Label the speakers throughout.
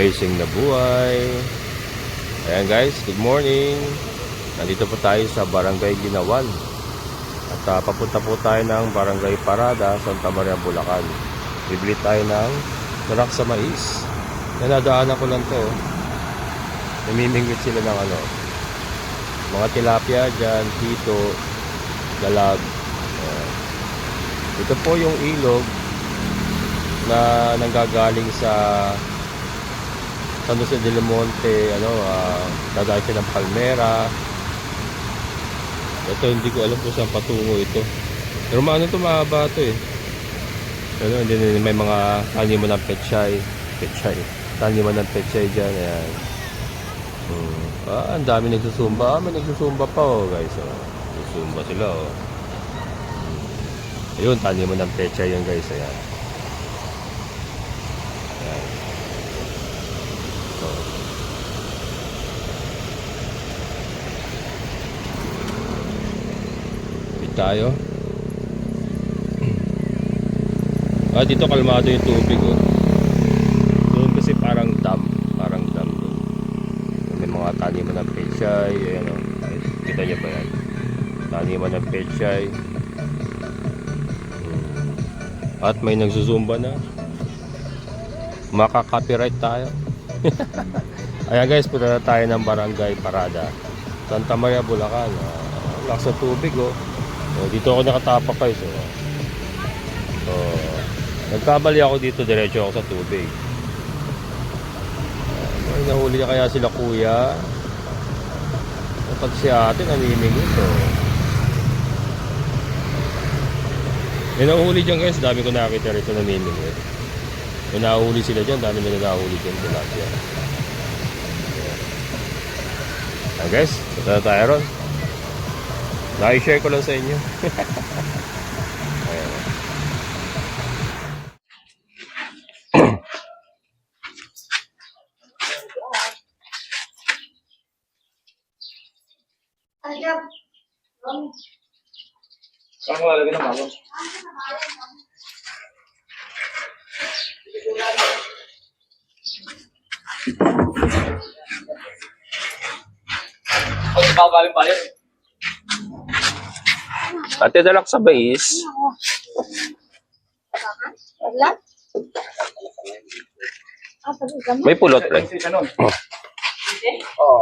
Speaker 1: amazing na buhay. Ayan guys, good morning. Nandito po tayo sa Barangay Ginawan. At ah, papunta po tayo ng Barangay Parada, Santa Maria, Bulacan. Bibili tayo ng sarak sa mais. Nanadaanan ko lang to. Namimingwit sila ng ano. Mga tilapia dyan, tito, dalag. Ayan. Ito po yung ilog na nanggagaling sa San Jose del Monte, ano, ah, dadaan siya ng Palmera. Ito hindi ko alam kung saan patungo ito. Pero maano to mahaba to eh. Ano, hindi hindi- may mga taniman ng pechay. Pechay. Taniman ng pechay dyan. Ayan. Hmm. Ah, ang dami nagsusumba. Ah, may nagsusumba pa oh guys. Oh. Nagsusumba sila oh. Ayun, taniman ng pechay yan guys. Ayan. Tayo. Ah, dito kalmado yung tubig oh. Doon kasi parang dam, parang dam doon. May mga taniman ng pechay, ayan oh. Ay, Kita niyo ba yan? Taniman ng pechay. Hmm. At may nagsusumba na. Maka-copyright tayo. Ayan guys, punta na tayo ng Barangay Parada. Santa Maria, Bulacan. Uh, lakas ng tubig oh. So, dito ako nakatapak guys. Oh. So, nagkabali ako dito, diretso ako sa tubig. Uh, may nahuli na kaya sila kuya. Kapag si ate namimingit oh. May nahuli dyan guys, dami ko nakakita rito namimingit. May nahuli sila dyan, dami nila nahuli dyan tilapia. Ah guys, punta na tayo ron. Na-share ko lang sa inyo.
Speaker 2: Saan mo lalagyan ng bago? Pag ikaw galing pa yun.
Speaker 1: Ate dalak sa?
Speaker 3: Ah, mo?
Speaker 1: May pulot rin.
Speaker 2: Ano? Oo.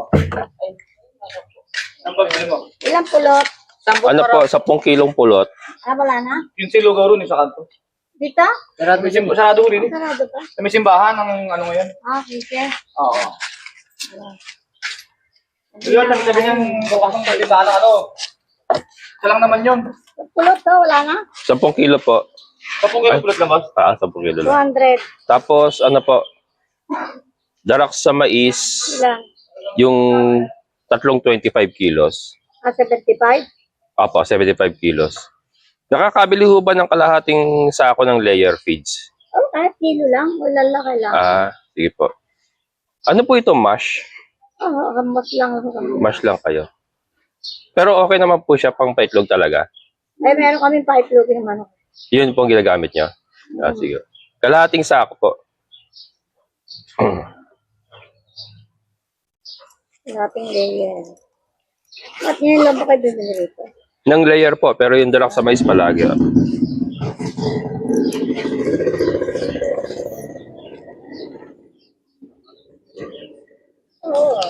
Speaker 2: Ang pabili mo?
Speaker 3: Ilang pulot?
Speaker 1: Ano po, 10 kilong pulot.
Speaker 3: Ah, wala na?
Speaker 2: Yung silugaw ron, yung sa kanto.
Speaker 3: Dito?
Speaker 2: Sarado, may simba, sarado ko rin eh.
Speaker 3: Sarado pa?
Speaker 2: May simbahan ng ano ngayon.
Speaker 3: Ah, sige.
Speaker 2: Oo. Yun, sabi sabi niyan, bukas ng pwede ano. Isa lang naman yun.
Speaker 3: Pulot to, wala na?
Speaker 1: 10 kilo po.
Speaker 2: Kapag kayo ulit lang ba?
Speaker 1: Ah, 10 kilo lang.
Speaker 3: 200.
Speaker 1: Tapos, ano po, darak sa mais,
Speaker 3: Ilan?
Speaker 1: yung tatlong 25 kilos.
Speaker 3: Ah, 75?
Speaker 1: Apo, 75 kilos. Nakakabili ho ba ng kalahating sako ng layer feeds?
Speaker 3: Oh, kahit kilo lang. Wala laki lang.
Speaker 1: Ah, sige po. Ano po ito, mash?
Speaker 3: Oh, kamot lang.
Speaker 1: Mash lang kayo. Pero okay naman po siya pang paitlog talaga.
Speaker 3: Ay, meron kaming pipe looking naman.
Speaker 1: Yun po ang ginagamit niya. Ah, sige. Kalahating sako po.
Speaker 3: Dating layer. At ngayon lang ba kayo bibili rito?
Speaker 1: ng layer po, pero yung dalak sa mais palagi. ah.
Speaker 3: Oo.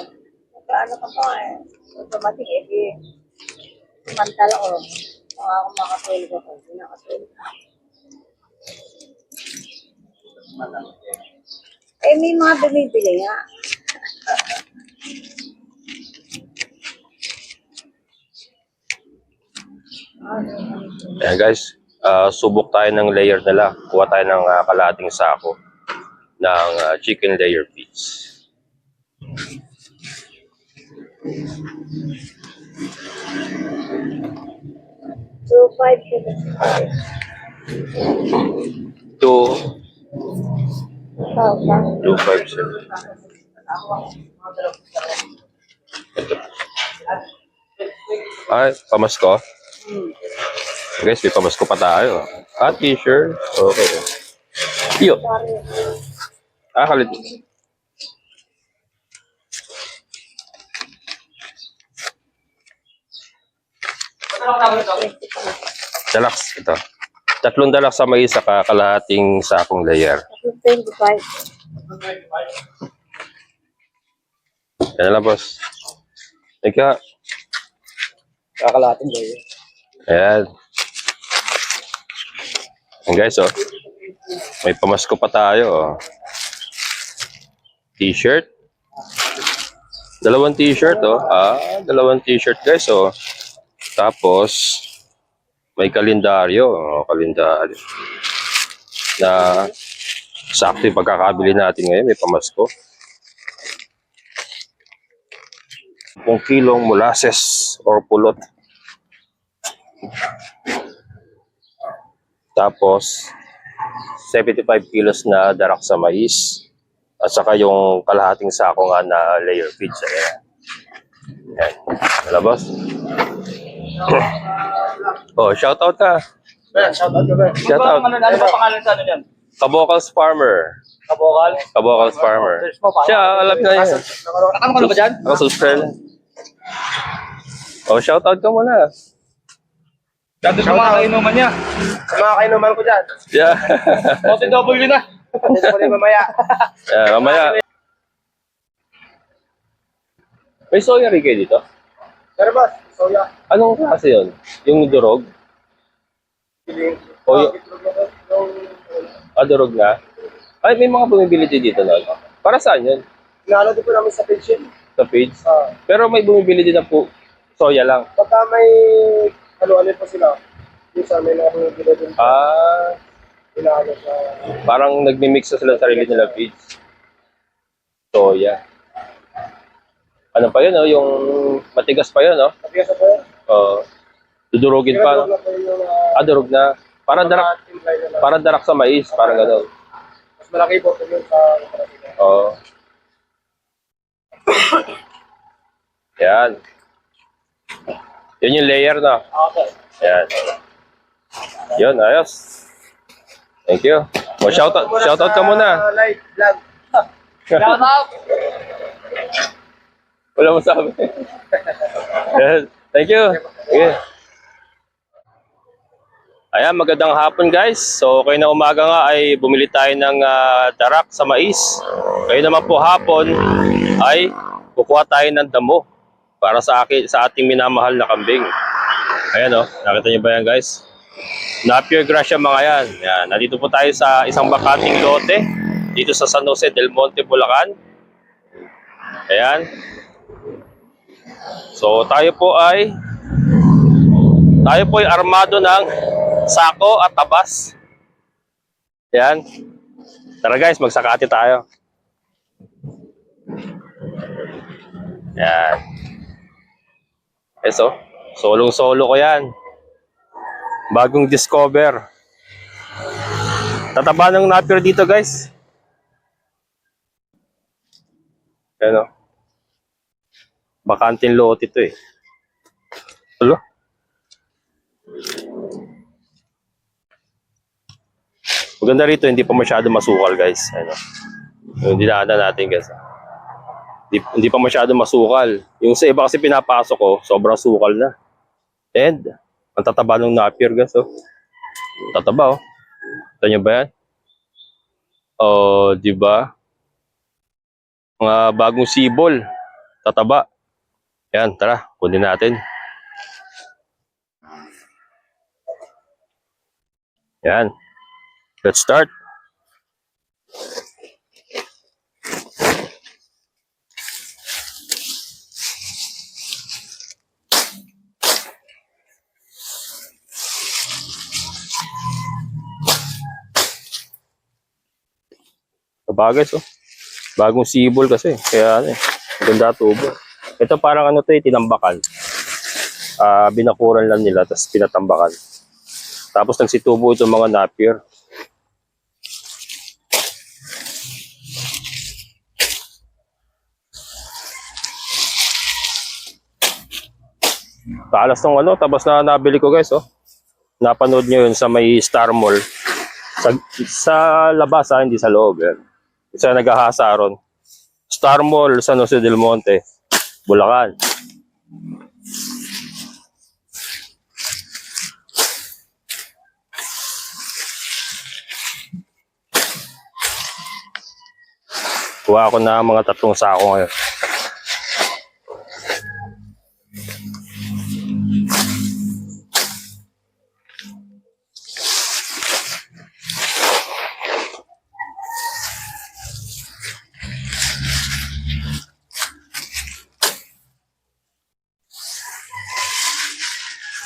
Speaker 3: Nagkaano ka pa eh. Automatic eh. di Mantal ako. Mga ako makatulog ako. Hindi nakatulog. Eh, may mga bumibili nga.
Speaker 1: Ayan guys, ah, subok tayo ng layer nila. Kuha tayo ng ah, kalahating sako ng ah, chicken layer feeds.
Speaker 3: Two.
Speaker 1: Two, five, seven. Ito. Ay, pamasko. Guys, may pamasko pa tayo. Ah, t-shirt. Okay. Iyo. Ah, kalit. Ano ang Dalax, ito. Tatlong dalax sa mais sa kalahating sakong layer.
Speaker 3: 25.
Speaker 1: Yan lang, boss. Ika.
Speaker 2: Kakalating ba yun?
Speaker 1: Ayan. Ayan guys, oh. May pamasko pa tayo, oh. T-shirt. Dalawang t-shirt, oh. Ah, dalawang t-shirt, guys, oh. Tapos, may kalendaryo, oh, kalendaryo. Na sakto yung pagkakabili natin ngayon, may pamasko. 10 kilong molasses or pulot. Tapos, 75 kilos na darak sa mais. At saka yung kalahating sako nga na layer feeds. Ayan. Ayan. Wala, boss? Oh, shout out ka.
Speaker 2: Ben, shout out ka, Ben.
Speaker 1: Shout out.
Speaker 2: Ano, ano ba pangalan sa ano yan?
Speaker 1: Kabokals Farmer.
Speaker 2: Kabokal?
Speaker 1: Kabokals Farmer.
Speaker 2: Search mo, paano?
Speaker 1: Siya, alam na yan.
Speaker 2: Nakano ka na ba dyan?
Speaker 1: Ako subscribe. Oh, shout out ka muna.
Speaker 2: Dati sa mga kainuman niya. Sa mga kainuman ko dyan.
Speaker 1: Yeah.
Speaker 2: OTW na. Rin mamaya.
Speaker 1: yeah mamaya. May soya rin kayo dito?
Speaker 2: Pero boss, soya.
Speaker 1: Anong klase yun? Yung durog?
Speaker 2: Piling.
Speaker 1: O yung, ah, durog na? Ay, may mga bumibili din dito nun. Para saan yun?
Speaker 2: Inalo din po namin sa page yun.
Speaker 1: Sa page?
Speaker 2: Ah.
Speaker 1: Pero may bumibili din na po soya lang.
Speaker 2: Pagka may ano-ano po sila. Yung sa may mga pinagila din.
Speaker 1: Ah,
Speaker 2: Inalo sa...
Speaker 1: parang nagmi-mix na sila ng sarili nila feeds. Soya. Ano pa yun, oh? Yung matigas pa yun,
Speaker 2: ka sa po yun.
Speaker 1: Uh, dudurugin pa, no?
Speaker 2: Uh,
Speaker 1: Ah, durog na. Parang darak, parang darak sa mais, parang gano'n.
Speaker 2: Mas malaki po yung sa...
Speaker 1: Oo. Yan. Yun yung layer na.
Speaker 2: Okay.
Speaker 1: Yan. Yun, ayos. Thank you. O, shoutout, shoutout ka muna.
Speaker 2: Live vlog. Shout out!
Speaker 1: Wala mo sabi. Thank you. Okay. Ayan, magandang hapon guys. So, kayo na umaga nga ay bumili tayo ng ah, darak sa mais. Kayo naman po hapon ay kukuha tayo ng damo para sa akin sa ating minamahal na kambing. Ayan oh, nakita niyo ba yan guys? Napier Gracia mga yan. yan. Nandito po tayo sa isang bakanting lote dito sa San Jose del Monte, Bulacan. Ayan. So tayo po ay tayo po ay armado ng sako at tabas. Yan. Tara guys, magsakati tayo. Yan. Eso, solong-solo ko yan. Bagong discover. Tataba ng napier dito guys. Ano? Bakanting lot ito eh. Hello? Maganda rito, hindi pa masyado masukal guys. Ano? Yung dinaanan natin guys. Hindi, hindi pa masyado masukal. Yung sa iba kasi pinapasok ko, sobrang sukal na. And, ang tataba ng napier guys. Oh. Tataba oh. Kita nyo ba yan? Oh, di ba? Mga bagong sibol. Tataba. Yan, tara, kunin natin. Yan. Let's start. Sabagay, so. Bagong sibol kasi. Kaya ano eh. Ganda tubo. Ito parang ano to eh, tinambakan. Ah, binakuran lang nila, tapos pinatambakan. Tapos nagsitubo itong mga napier. Talas ng ano, tapos na nabili ko guys, oh. Napanood nyo yun sa may Star Mall. Sa, sa labas, ha, hindi sa loob. Yan. Isa naghahasa ron. Star Mall, San Jose del Monte, Bulacan. Kuha ako na mga tatlong sako ngayon.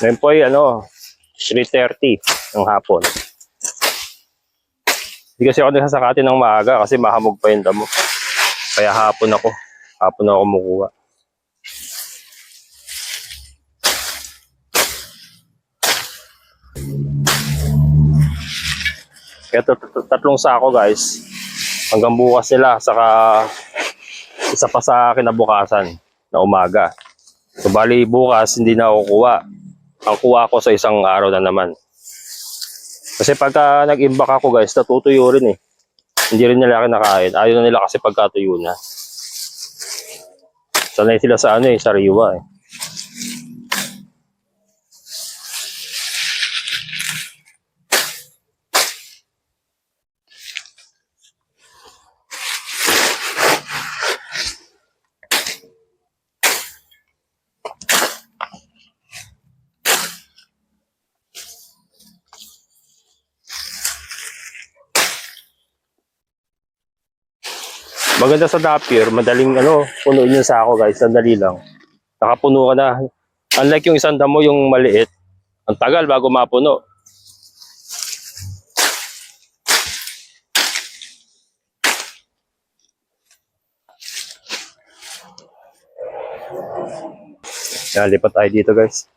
Speaker 1: Ngayon po ay ano, 3.30 ng hapon. Hindi kasi ako nagsasakati ng maaga kasi mahamog pa yung damo. Kaya hapon ako. Hapon ako kumukuha. Kaya tat- tat- tatlong sako guys. Hanggang bukas sila. Saka isa pa sa kinabukasan na umaga. So bali bukas hindi na ako kuha. Ang kuha ko sa isang araw na naman. Kasi pagka nag-imbak ako guys, natutuyo rin eh. Hindi rin nila kinakain. Ayaw na nila kasi pagkatuyo na. Sanay sila sa ano eh, sariwa eh. Maganda sa Napier, madaling ano, punuin yung sako guys, sandali lang. Nakapuno ka na. Unlike yung isang damo yung maliit, ang tagal bago mapuno. Yan, lipat tayo dito guys.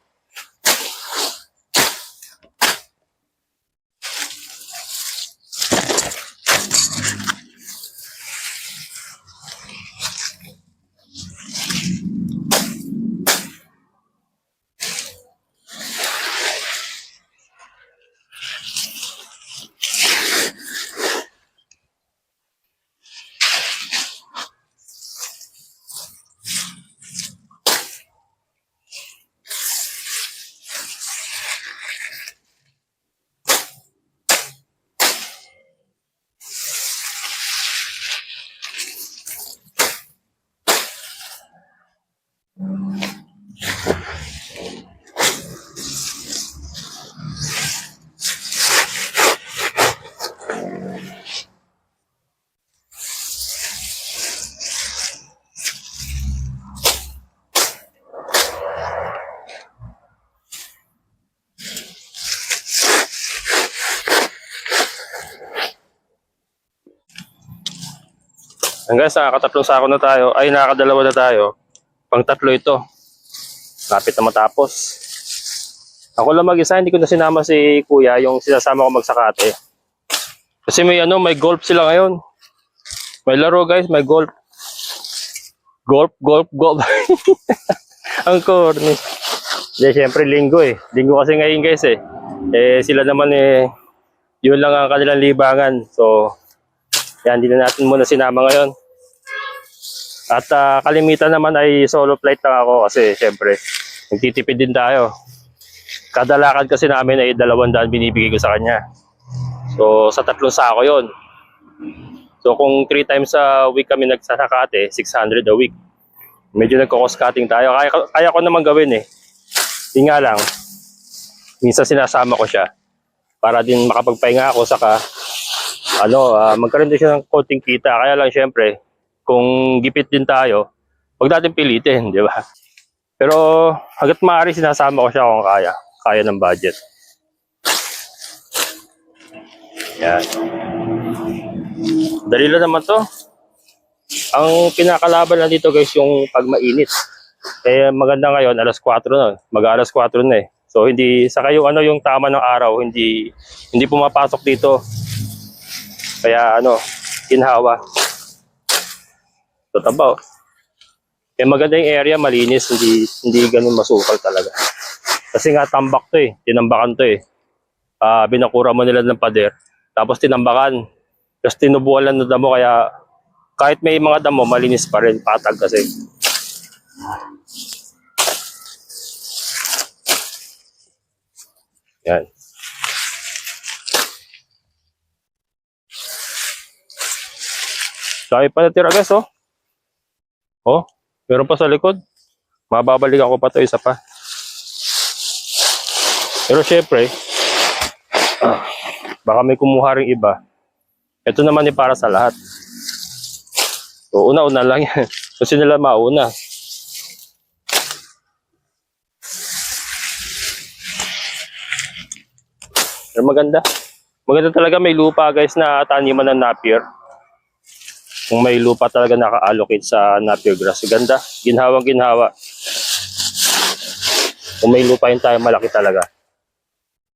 Speaker 1: Hanggang sa nakakatatlong sako na tayo, ay nakakadalawa na tayo. Pang tatlo ito. Lapit na matapos. Ako lang mag-isa, hindi ko na sinama si kuya, yung sinasama ko magsakate. Kasi may ano, may golf sila ngayon. May laro guys, may golf. Golf, golf, golf. Ang corny. Hindi, syempre linggo eh. Linggo kasi ngayon guys eh. Eh, sila naman eh, yun lang ang kanilang libangan. So, yan, hindi na natin muna sinama ngayon. At ah, kalimitan naman ay solo flight lang ako kasi syempre, nagtitipid din tayo. Kada kasi namin ay dalawang daan binibigay ko sa kanya. So, sa tatlong sako yon. So, kung three times a week kami nagsasakate, 600 a week. Medyo nagko-cost cutting tayo. Kaya, kaya ko naman gawin eh. Hindi nga lang, minsan sinasama ko siya para din makapagpahinga ako saka ano, ah, magkaroon din siya ng konting kita. Kaya lang syempre, kung gipit din tayo, huwag natin pilitin, di ba? Pero hanggat maaari sinasama ko siya kung kaya. Kaya ng budget. Yan. Dali lang naman to. Ang pinakalaban lang dito guys yung pag mainit. Eh maganda ngayon, alas 4 na. Mag alas 4 na eh. So hindi, saka yung ano yung tama ng araw, hindi hindi pumapasok dito. Kaya ano, inhawa. So taba oh. Eh maganda yung area, malinis, hindi hindi ganun masukal talaga. Kasi nga tambak to eh, tinambakan to eh. Ah, binakura mo nila ng pader, tapos tinambakan. Tapos tinubuan lang ng damo kaya kahit may mga damo, malinis pa rin, patag kasi. Yan. Dami pa natira guys, oh. Oh, meron pa sa likod. Mababalik ako pa to isa pa. Pero syempre, ah, baka may kumuha ring iba. Ito naman ay para sa lahat. So, una-una lang yan. Kasi nila mauna. Pero maganda. Maganda talaga may lupa guys na taniman ng napier. Kung may lupa talaga naka-allocate sa napier grass. Ganda. Ginhawang ginhawa. Kung may lupa yun tayo malaki talaga.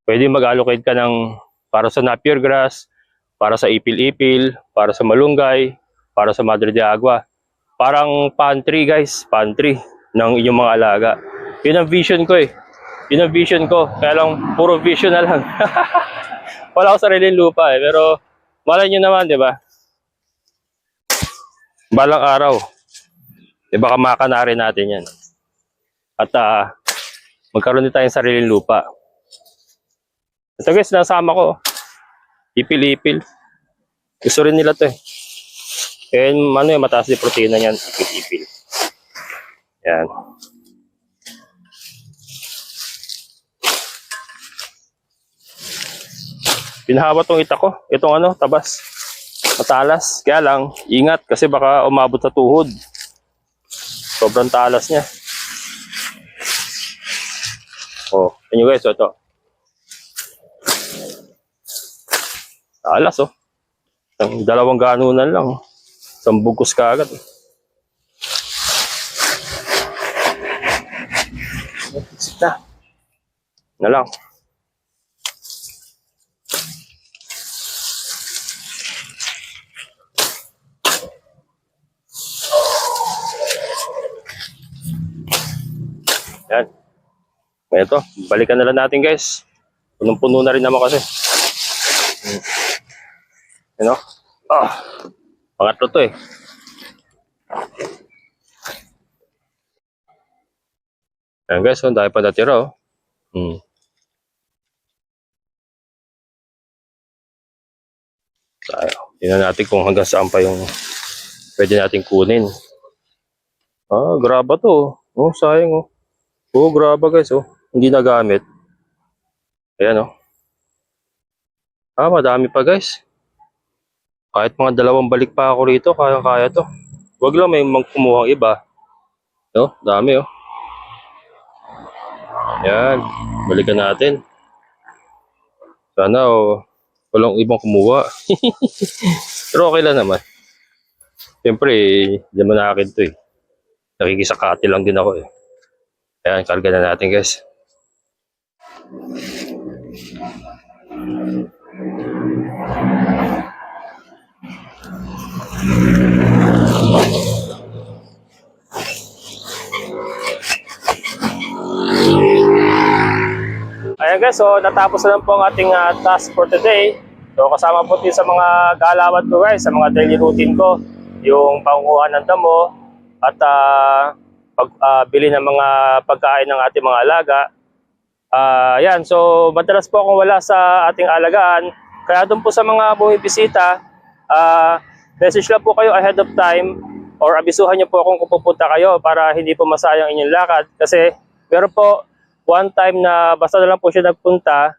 Speaker 1: Pwede mag-allocate ka ng para sa napier grass, para sa ipil-ipil, para sa malunggay, para sa Madre de Agua. Parang pantry guys, pantry ng inyong mga alaga. Yun ang vision ko eh. Yun ang vision ko. Kaya lang, puro vision na lang. Wala ako sariling lupa eh. Pero, malay nyo naman, di ba? Balang araw. Di ba kamaka na rin natin yan. At ah, magkaroon din tayong sariling lupa. Ito guys, nasama ko. Ipil-ipil. Gusto rin nila to eh. And ano yung mataas yung protein na yan, ipil-ipil. Yan. Pinahawa tong ita ko. Itong ano, tabas. Matalas. Kaya lang, ingat kasi baka umabot sa tuhod. Sobrang talas niya. Oh, yun guys, ito. Talas oh. Ang dalawang ganunan lang. oh. Isang bugkos ka agad. Isip na. Na lang. Yan. Ito, balikan na lang natin guys. Punong-puno na rin naman kasi. Hmm. Ano? Ah, pangatlo to eh. Ayan guys, oh, dahil pa natira oh. Hmm. Tayo. Tingnan natin kung hanggang saan pa yung pwede natin kunin. Ah, graba to. oh. Oh, sayang oh. Oh, graba guys oh. Hindi nagamit. Ayan oh. Ah, madami pa guys. Kahit mga dalawang balik pa ako rito, kaya-kaya to. Huwag lang may mang kumuhang iba. No, dami oh. Yan, balikan natin. Sana oh, walang ibang kumuha. Pero okay lang naman. Siyempre, hindi naman akin to eh. Nakikisakati lang din ako eh. Ayan, karga na natin guys. Ayan guys, so natapos na lang po ang ating ah, task for today. So kasama po din sa mga galawan ko guys, sa mga daily routine ko, yung panguha ng damo at ah, pagbili ng mga pagkain ng ating mga alaga. Ah, yan, so madalas po akong wala sa ating alagaan. Kaya doon po sa mga bumibisita, ah, message lang po kayo ahead of time or abisuhan niyo po kung pupunta kayo para hindi po masayang inyong lakad. Kasi meron po one time na basta na lang po siya nagpunta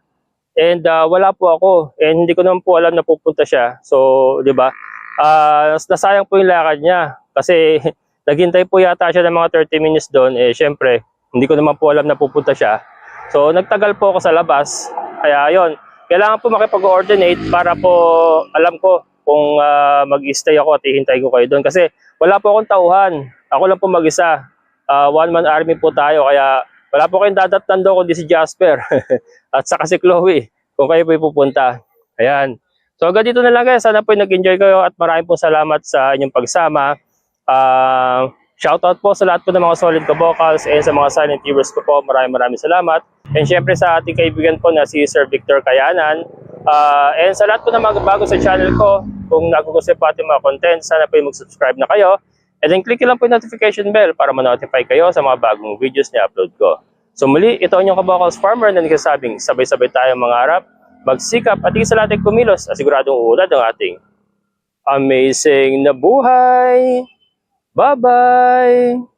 Speaker 1: and ah, wala po ako and hindi ko naman po alam na pupunta siya. So, 'di ba? Ah, nasayang po yung lakad niya kasi naghintay po yata siya ng mga 30 minutes doon eh syempre hindi ko naman po alam na pupunta siya. So, nagtagal po ako sa labas. Kaya 'yon. Kailangan po makipag-coordinate para po alam ko kung ah, mag-stay ako at ihintay ko kayo doon kasi wala po akong tauhan. Ako lang po mag-isa. Ah, one-man army po tayo kaya wala po kayong dadatnan doon kundi si Jasper at saka si Chloe kung kayo po pupunta. Ayan. So hanggang dito na lang guys. Sana po nag-enjoy kayo at maraming po salamat sa inyong pagsama. Uh, shoutout po sa lahat po ng mga solid ko vocals and sa mga silent viewers ko po. Maraming maraming salamat. And syempre sa ating kaibigan po na si Sir Victor Kayanan. Ah, and sa lahat po ng mga bago sa channel ko, kung nagugustuhan po ating mga content, sana po yung mag-subscribe na kayo. And then click lang po yung notification bell para ma-notify kayo sa mga bagong videos na upload ko. So muli, ito ang inyong kabakals farmer na nagsasabing sabay-sabay tayo mangarap, magsikap at higit sa lahat ay kumilos at siguradong uunad ang ating amazing na buhay. Bye-bye!